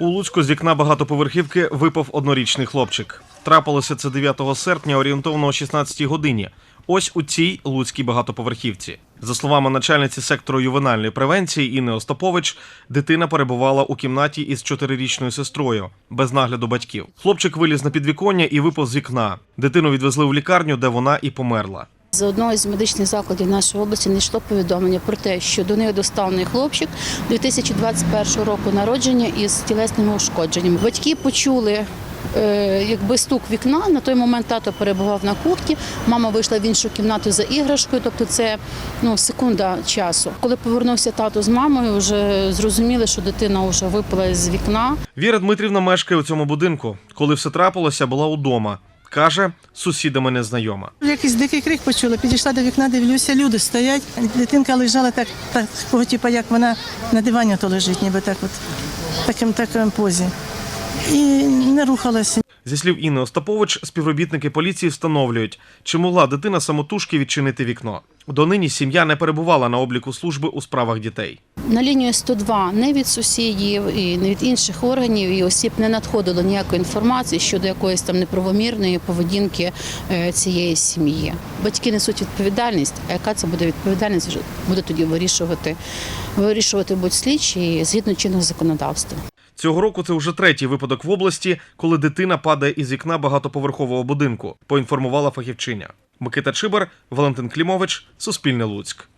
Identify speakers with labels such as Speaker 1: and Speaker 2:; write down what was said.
Speaker 1: У Луцьку з вікна багатоповерхівки випав однорічний хлопчик. Трапилося це 9 серпня орієнтовно о 16 годині. Ось у цій луцькій багатоповерхівці. За словами начальниці сектору ювенальної превенції Інни Остапович, дитина перебувала у кімнаті із чотирирічною сестрою без нагляду батьків. Хлопчик виліз на підвіконня і випав з вікна. Дитину відвезли в лікарню, де вона і померла.
Speaker 2: З одного з медичних закладів нашої області не йшло повідомлення про те, що до неї доставлений хлопчик 2021 року народження із тілесними ушкодженнями. Батьки почули. е, Якби стук вікна на той момент тато перебував на кухні, мама вийшла в іншу кімнату за іграшкою, тобто це ну секунда часу. Коли повернувся тато з мамою, вже зрозуміли, що дитина вже випала з вікна.
Speaker 1: Віра Дмитрівна мешкає у цьому будинку. Коли все трапилося, була удома. Каже, сусідами незнайома.
Speaker 3: Якийсь дикий крик почула, підійшла до вікна, дивлюся, люди стоять. Дитинка лежала так, такого, типу, як вона на дивані то лежить, ніби так от, таким таким позі. І не рухалася.
Speaker 1: Зі слів Інни Остапович, співробітники поліції встановлюють, чи могла дитина самотужки відчинити вікно. Донині сім'я не перебувала на обліку служби у справах дітей.
Speaker 2: На лінію 102 не від сусідів і не від інших органів і осіб не надходило ніякої інформації щодо якоїсь там неправомірної поведінки е, цієї сім'ї. Батьки несуть відповідальність. А яка це буде відповідальність? Буде тоді вирішувати, вирішувати будь слідчі згідно чинного законодавства.
Speaker 1: Цього року це вже третій випадок в області, коли дитина падає із вікна багатоповерхового будинку. Поінформувала фахівчиня. Микита Чибар, Валентин Клімович, Суспільне Луцьк.